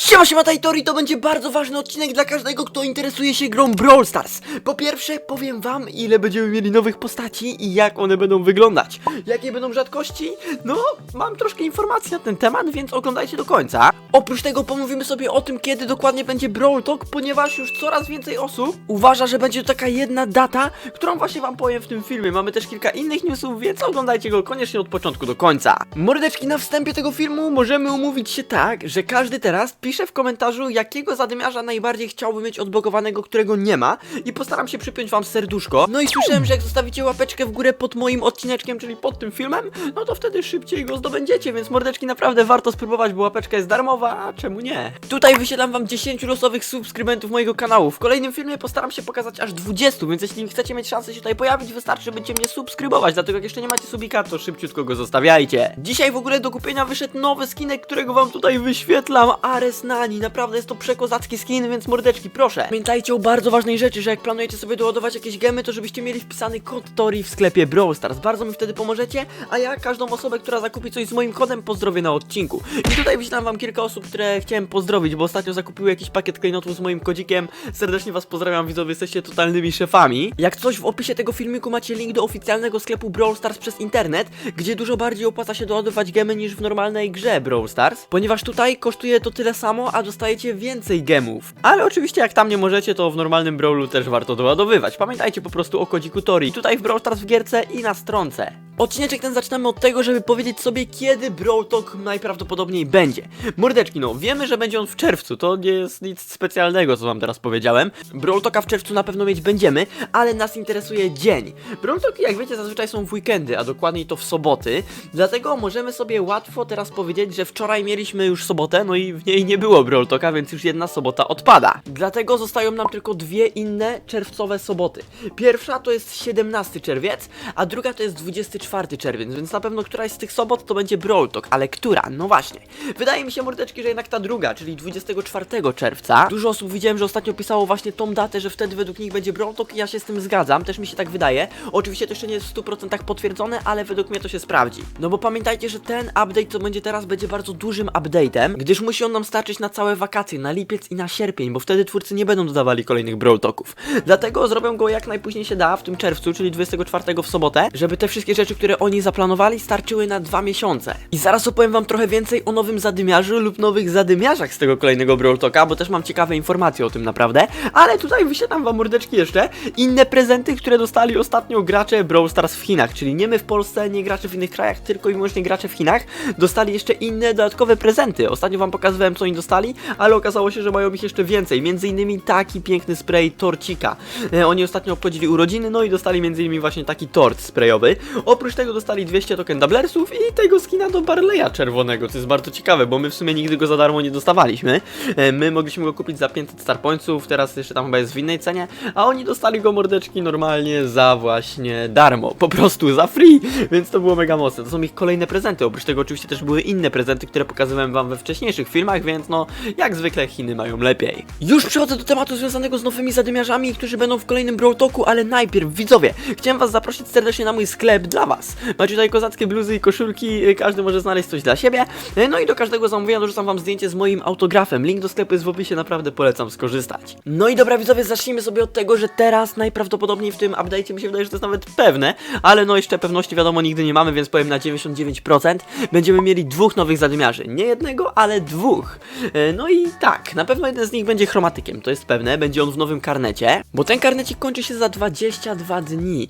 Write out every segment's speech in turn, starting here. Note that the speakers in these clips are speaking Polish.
Siema, siema, Tajtori, to będzie bardzo ważny odcinek dla każdego, kto interesuje się grą Brawl Stars. Po pierwsze, powiem wam, ile będziemy mieli nowych postaci i jak one będą wyglądać. Jakie będą rzadkości? No, mam troszkę informacji na ten temat, więc oglądajcie do końca. Oprócz tego pomówimy sobie o tym, kiedy dokładnie będzie Brawl Talk, ponieważ już coraz więcej osób uważa, że będzie to taka jedna data, którą właśnie wam powiem w tym filmie. Mamy też kilka innych newsów, więc oglądajcie go koniecznie od początku do końca. Mordeczki, na wstępie tego filmu możemy umówić się tak, że każdy teraz pisze w komentarzu, jakiego zadymiarza najbardziej chciałby mieć odblokowanego, którego nie ma i postaram się przypiąć wam serduszko. No i słyszałem, że jak zostawicie łapeczkę w górę pod moim odcineczkiem, czyli pod tym filmem, no to wtedy szybciej go zdobędziecie, więc mordeczki naprawdę warto spróbować, bo łapeczka jest darmowa, a czemu nie? Tutaj wysiadam wam 10 losowych subskrybentów mojego kanału. W kolejnym filmie postaram się pokazać aż 20, więc jeśli chcecie mieć szansę się tutaj pojawić, wystarczy, że będziecie mnie subskrybować, dlatego jak jeszcze nie macie subika, to szybciutko go zostawiajcie. Dzisiaj w ogóle do kupienia wyszedł nowy skinek, którego wam tutaj wyświetlam, Ares Nani. Naprawdę jest to przekozacki skin, więc mordeczki, proszę. Pamiętajcie o bardzo ważnej rzeczy, że jak planujecie sobie doładować jakieś gemy, to żebyście mieli wpisany kod Tori w sklepie Brawl Stars. Bardzo mi wtedy pomożecie, a ja każdą osobę, która zakupi coś z moim kodem, pozdrowię na odcinku. I tutaj wyślam wam kilka osób, które chciałem pozdrowić, bo ostatnio zakupiły jakiś pakiet klejnotów z moim kodzikiem. Serdecznie was pozdrawiam, widzowie, jesteście totalnymi szefami. Jak coś w opisie tego filmiku macie link do oficjalnego sklepu Brawl Stars przez internet, gdzie dużo bardziej opłaca się doładować gemy niż w normalnej grze Brawl Stars, ponieważ tutaj kosztuje to tyle samo, a dostajecie więcej gemów. Ale oczywiście jak tam nie możecie, to w normalnym Brawlu też warto doładowywać. Pamiętajcie po prostu o kodziku Tori, tutaj w Brawl Stars w gierce i na stronce. Odcineczek ten zaczynamy od tego, żeby powiedzieć sobie, kiedy Brawl Talk najprawdopodobniej będzie. Mordeczki, no, wiemy, że będzie on w czerwcu, to nie jest nic specjalnego, co wam teraz powiedziałem. Brawl Talka w czerwcu na pewno mieć będziemy, ale nas interesuje dzień. Brawl Talki, jak wiecie, zazwyczaj są w weekendy, a dokładniej to w soboty, dlatego możemy sobie łatwo teraz powiedzieć, że wczoraj mieliśmy już sobotę, no i w niej nie było Brawl Talka, więc już jedna sobota odpada. Dlatego zostają nam tylko dwie inne czerwcowe soboty. Pierwsza to jest 17 czerwiec, a druga to jest 24 czerwiec, więc na pewno któraś z tych sobot to będzie Brawl Talk, ale która? No właśnie. Wydaje mi się, mordeczki, że jednak ta druga, czyli 24 czerwca. Dużo osób widziałem, że ostatnio pisało właśnie tą datę, że wtedy według nich będzie Brawl Talk i ja się z tym zgadzam, też mi się tak wydaje. Oczywiście to jeszcze nie jest w 100% potwierdzone, ale według mnie to się sprawdzi. No bo pamiętajcie, że ten update, co będzie teraz, będzie bardzo dużym update'em, gdyż musi on nam starczyć na całe wakacje, na lipiec i na sierpień, bo wtedy twórcy nie będą dodawali kolejnych Brawl Talków. Dlatego zrobią go jak najpóźniej się da, w tym czerwcu, czyli 24 w sobotę, żeby te wszystkie rzeczy, które oni zaplanowali, starczyły na dwa miesiące. I zaraz opowiem wam trochę więcej o nowym zadymiarzu lub nowych zadymiarzach z tego kolejnego Brawl Talka, bo też mam ciekawe informacje o tym naprawdę. Ale tutaj wysiadam wam mordeczki jeszcze inne prezenty, które dostali ostatnio gracze Brawl Stars w Chinach, czyli nie my w Polsce, nie gracze w innych krajach, tylko i wyłącznie gracze w Chinach, dostali jeszcze inne dodatkowe prezenty. Ostatnio wam pokazywałem co oni dostali, ale okazało się, że mają ich jeszcze więcej. Między innymi taki piękny spray torcika. E, oni ostatnio obchodzili urodziny, no i dostali między innymi właśnie taki tort sprayowy. Oprócz tego dostali 200 token doublersów i tego skina do Barleya czerwonego, co jest bardzo ciekawe, bo my w sumie nigdy go za darmo nie dostawaliśmy. E, My mogliśmy go kupić za 500 star pointsów, teraz jeszcze tam chyba jest w innej cenie, a oni dostali go mordeczki normalnie za właśnie darmo, po prostu za free, więc to było mega mocne. To są ich kolejne prezenty, oprócz tego oczywiście też były inne prezenty, które pokazywałem wam we wcześniejszych filmach, więc no, jak zwykle Chiny mają lepiej. Już przechodzę do tematu związanego z nowymi zadymiarzami, którzy będą w kolejnym Brawl Talku, ale najpierw, widzowie, chciałem was zaprosić serdecznie na mój sklep dla was. Macie tutaj kozackie bluzy i koszulki, y, każdy może znaleźć coś dla siebie, Y, no i do każdego zamówienia dorzucam wam zdjęcie z moim autografem. Link do sklepu jest w opisie, naprawdę polecam skorzystać. No i dobra widzowie, zacznijmy sobie od tego, że teraz najprawdopodobniej w tym update'cie mi się wydaje, że to jest nawet pewne, ale no jeszcze pewności wiadomo nigdy nie mamy, więc powiem na 99%. Będziemy mieli dwóch nowych zadymiarzy. Nie jednego, ale dwóch. E, No i tak, na pewno jeden z nich będzie chromatykiem, to jest pewne. Będzie on w nowym karnecie, bo ten karnecik kończy się za 22 dni.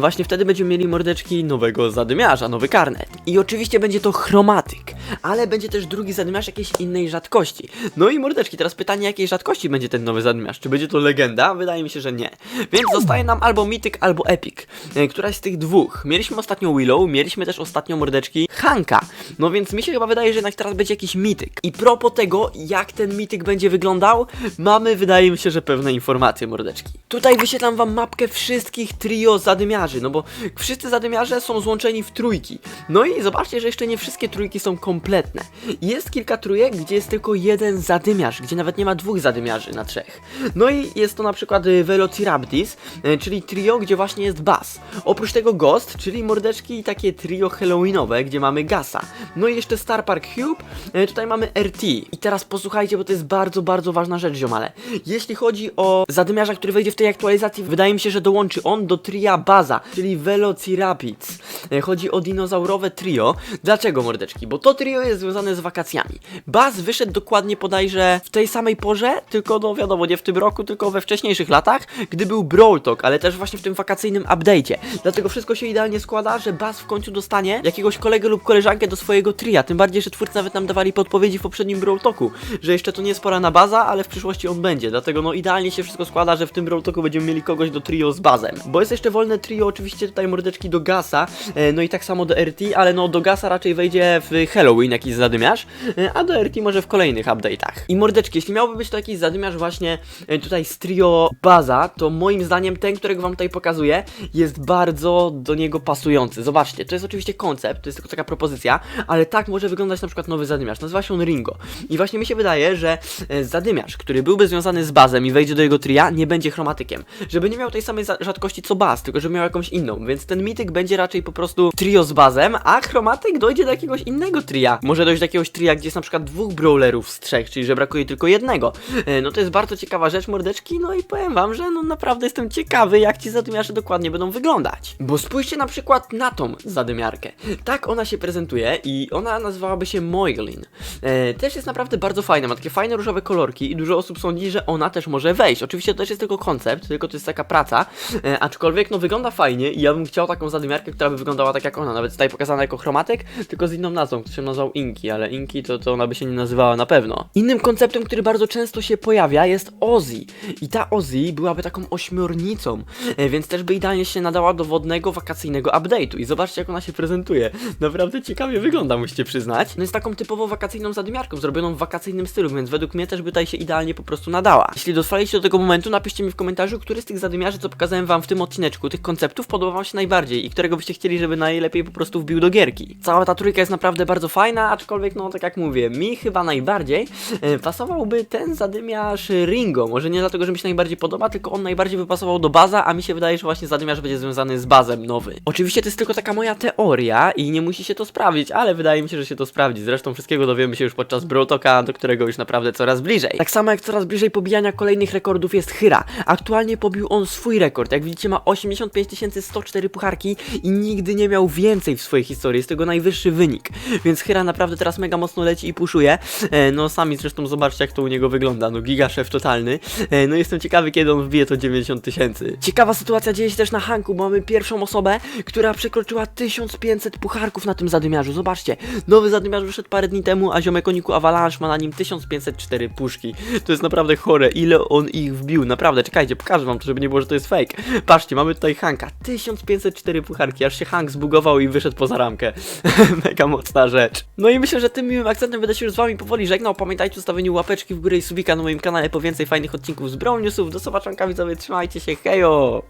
Właśnie wtedy będziemy mieli mordeczki nowego zadymiarza, nowy karnet. I oczywiście będzie to chromatyk, ale będzie też drugi zadymiarz jakiejś innej rzadkości. No i mordeczki, teraz pytanie, jakiej rzadkości będzie ten nowy zadymiarz? Czy będzie to legenda? Wydaje mi się, że nie. Więc zostaje nam albo mityk, albo epic. E, Któraś z tych dwóch. Mieliśmy ostatnio Willow, mieliśmy też ostatnio mordeczki Hanka. No więc mi się chyba wydaje, że jednak teraz będzie jakiś mityk. I propos tego, jak ten mityk będzie wyglądał, mamy, wydaje mi się, że pewne informacje, mordeczki. Tutaj wyświetlam wam mapkę wszystkich trio zadymiarzy, no bo wszyscy zadymiarze są złączeni w trójki. No i zobaczcie, że jeszcze nie wszystkie trójki są kompletne. Jest kilka trójek, gdzie jest tylko jeden zadymiarz, gdzie nawet nie ma dwóch zadymiarzy na trzech. No i jest to na przykład y, Velociraptors, y, czyli trio, gdzie właśnie jest Bass. Oprócz tego Ghost, czyli mordeczki takie trio halloweenowe, gdzie mamy Gasa. No i jeszcze Star Park Cube, y, tutaj mamy RT. I teraz posłuchajcie, bo to jest bardzo, bardzo ważna rzecz, ziomale. Jeśli chodzi o zadymiarza, który wejdzie w tej aktualizacji, wydaje mi się, że dołączy on do tria Baza, czyli Velociraptors. E, Chodzi o dinozaurowe trio. Dlaczego, mordeczki? Bo to trio jest związane z wakacjami. Baz wyszedł dokładnie podajże w tej samej porze, tylko no wiadomo, nie w tym roku, tylko we wcześniejszych latach, gdy był Brawl Talk, ale też właśnie w tym wakacyjnym update'cie. Dlatego wszystko się idealnie składa, że Baz w końcu dostanie jakiegoś kolegę lub koleżankę do swojego tria. Tym bardziej, że twórcy nawet nam dawali podpowiedzi w poprzednim Brawl Talku, że jeszcze to nie jest pora na Baza, ale w przyszłości on będzie. Dlatego no idealnie się wszystko składa, że w tym Brawl Talku będziemy mieli kogoś do trio z Bazem. Bo jest jeszcze wolne trio oczywiście tutaj mordeczki do Gasa, e, no i tak samo do RT, ale no do Gasa raczej wejdzie w Halloween jakiś zadymiarz, e, a do RT może w kolejnych update'ach. I mordeczki, jeśli miałby być to jakiś zadymiarz właśnie e, tutaj z trio Baza, to moim zdaniem ten, którego wam tutaj pokazuję, jest bardzo do niego pasujący. Zobaczcie, to jest oczywiście koncept, to jest tylko taka propozycja, ale tak może wyglądać na przykład nowy zadymiarz. Nazywa się on Ringo. I właśnie mi się wydaje, że e, zadymiarz, który byłby związany z bazem i wejdzie do jego tria, nie będzie chromatykiem. Żeby nie miał tej samej za- rzadkości co baz, tylko żeby miał jakąś inną. Więc ten mityk będzie raczej po prostu trio z bazem, a chromatyk dojdzie do jakiegoś innego tria. Może dojść do jakiegoś tria, gdzie jest na przykład dwóch brawlerów z trzech, czyli że brakuje tylko jednego. E, No to jest bardzo ciekawa rzecz, mordeczki, no i powiem wam, że no naprawdę jestem ciekawy, jak ci zadymiarze dokładnie będą wyglądać. Bo spójrzcie na przykład na tą zadymiarkę. Tak ona się prezentuje i ona nazywałaby się Moiglin. E, też jest naprawdę bardzo fajna, ma takie fajne różowe kolorki i dużo osób sądzi, że ona też może wejść. Oczywiście to też jest tylko koncept, tylko to jest taka praca, e, aczkolwiek no wygląda fajnie i ja bym chciał taką zadymiarkę, która by wyglądała tak jak ona, nawet tutaj pokazana jako chromatyk, tylko z inną nazwą, który się nazywał Inki, ale Inki to, to ona by się nie nazywała na pewno. Innym konceptem, który bardzo często się pojawia jest Ozzy i ta Ozzy byłaby taką ośmiornicą, e, więc też by idealnie się nadała do wodnego, wakacyjnego update'u i zobaczcie jak ona się prezentuje. Naprawdę ciekawie wygląda, musicie przyznać. No jest taką typowo wakacyjną zadymiarką, zrobioną w wakacyjnym stylu, więc według mnie też by tutaj się idealnie po prostu nadała. Jeśli dotrwaliście do tego momentu, napiszcie mi w komentarzu, który z tych zadymiarzy, co pokazałem wam w tym odcineczku, tych konceptów podoba wam się najbardziej i którego byście chcieli, żeby najlepiej po prostu wbił do gierki. Cała ta trójka jest naprawdę bardzo fajna, aczkolwiek no tak jak mówię, mi chyba najbardziej e, pasowałby ten zadymiarz Ringo. Może nie dlatego, że mi się najbardziej podoba, tylko on najbardziej by pasował do baza, a mi się wydaje, że właśnie zadymiarz będzie związany z bazem nowy. Oczywiście to jest tylko taka moja teoria i nie musi się to sprawdzić, ale wydaje mi się, że się to sprawdzi. Zresztą wszystkiego dowiemy się już podczas Brotoka, do którego już naprawdę coraz bliżej. Tak samo jak coraz bliżej pobijania kolejnych rekordów jest Hyra. Aktualnie pobił on swój rekord. Jak widzicie ma 85 104 pucharki i nigdy nie miał więcej w swojej historii. Jest tego najwyższy wynik. Więc Hyra naprawdę teraz mega mocno leci i puszuje. E, no sami zresztą zobaczcie jak to u niego wygląda. No giga szef totalny. E, no jestem ciekawy kiedy on wbije to 90 tysięcy. Ciekawa sytuacja dzieje się też na Hanku, bo mamy pierwszą osobę, która przekroczyła 1500 pucharków na tym zadymiarzu. Zobaczcie, nowy zadymiarz wyszedł parę dni temu, a ziomek o niku Avalanche ma na nim 1504 puszki. To jest naprawdę chore, ile on ich wbił. Naprawdę, czekajcie, pokażę wam to, żeby nie było, że to jest fake. Patrzcie, mamy tutaj Hanka, 1504 pucharki, aż się Hank zbugował i wyszedł poza ramkę. Mega mocna rzecz. No i myślę, że tym miłym akcentem będę się już z wami powoli żegnał. Pamiętajcie o zostawieniu łapeczki w górę i subika na moim kanale po więcej fajnych odcinków z Brown Newsów. Do zobaczonka widzowie, trzymajcie się, hejo!